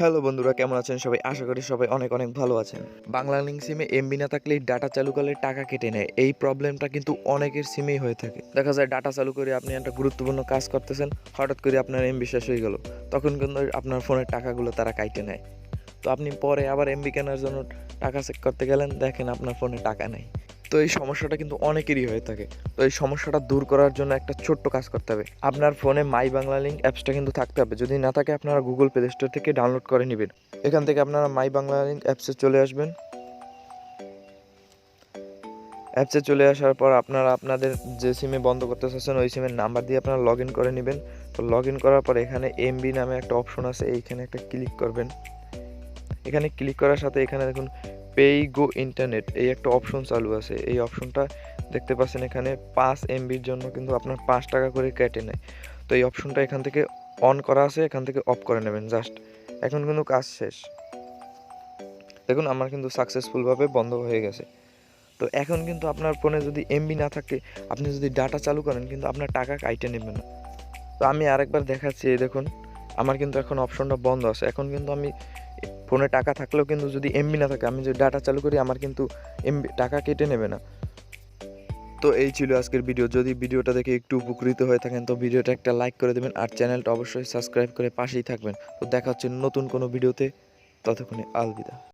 Hello বন্ধুরা, কেমন আছেন সবাই? আশা করি সবাই অনেক অনেক ভালো আছেন। বাংলা লিঙ্ক সিমে এমবি না থাকলে ডাটা চালু করলে টাকা কেটে নেয়। এই প্রবলেমটা কিন্তু অনেকের সিমেই হয়ে থাকে। দেখা যায় ডাটা চালু করে আপনি একটা গুরুত্বপূর্ণ কাজ করতেছেন, হঠাৎ করে আপনার এমবি শেষ হয়ে গেল। তখন কিন্তু আপনার ফোনের টাকাগুলো তারা কাইটে নেয়। তো আপনি পরে আবার এমবি কেনার জন্য টাকা চেক করতে গেলেন, দেখেন আপনার ফোনে টাকা নেই। তো এই সমস্যাটা কিন্তু অনেকেরই হয়ে থাকে। তো এই সমস্যাটা দূর করার জন্য একটা ছোট্ট কাজ করতে হবে। আপনার ফোনে মাই বাংলা লিঙ্ক অ্যাপসটা কিন্তু থাকতে হবে। যদি না থাকে আপনারা গুগল প্লে স্টোর থেকে ডাউনলোড করে নেবেন। এখান থেকে আপনারা মাই বাংলা লিঙ্ক অ্যাপসে চলে আসবেন। অ্যাপসে চলে আসার পর আপনারা আপনাদের যে সিমে বন্ধ করতে চাচ্ছেন ওই সিমের নাম্বার দিয়ে আপনারা লগ ইন করে নেবেন। তো লগ ইন করার পর এখানে এমবি নামে একটা অপশন আছে, এইখানে একটা ক্লিক করবেন। এখানে ক্লিক করার সাথে এখানে দেখুন পেই গো ইন্টারনেট, এই একটা অপশন চালু আছে। এই অপশনটা দেখতে পাচ্ছেন এখানে পাঁচ এমবির জন্য কিন্তু আপনার পাঁচ টাকা করে কেটে নেয়। তো এই অপশনটা এখান থেকে অন করা আছে, এখান থেকে অফ করে নেবেন জাস্ট এখন কিন্তু কাজ শেষ। দেখুন, আমার কিন্তু সাকসেসফুলভাবে বন্ধ হয়ে গেছে। তো এখন কিন্তু আপনার ফোনে যদি এমবি না থাকে, আপনি যদি ডাটা চালু করেন, কিন্তু আপনার টাকা কাইটে নেবে না। তো আমি আরেকবার দেখাচ্ছি, এই দেখুন। আমার কিন্তু এখন অপশনটা বন্ধ আছে। এখন কিন্তু আমি ফোনে টাকা থাকলেও কিন্তু যদি এমবি না থাকে, আমি যদি ডাটা চালু করি, আমার কিন্তু এমবি টাকা কেটে নেবে না। তো এই ছিল আজকের ভিডিও যদি ভিডিওটা দেখে একটু উপকৃত হয়ে থাকেন, তো ভিডিওটা একটা লাইক করে দেবেন আর চ্যানেলটা অবশ্যই সাবস্ক্রাইব করে পাশেই থাকবেন। তো দেখা হচ্ছে নতুন কোনো ভিডিওতে ততক্ষণে আলবিদা।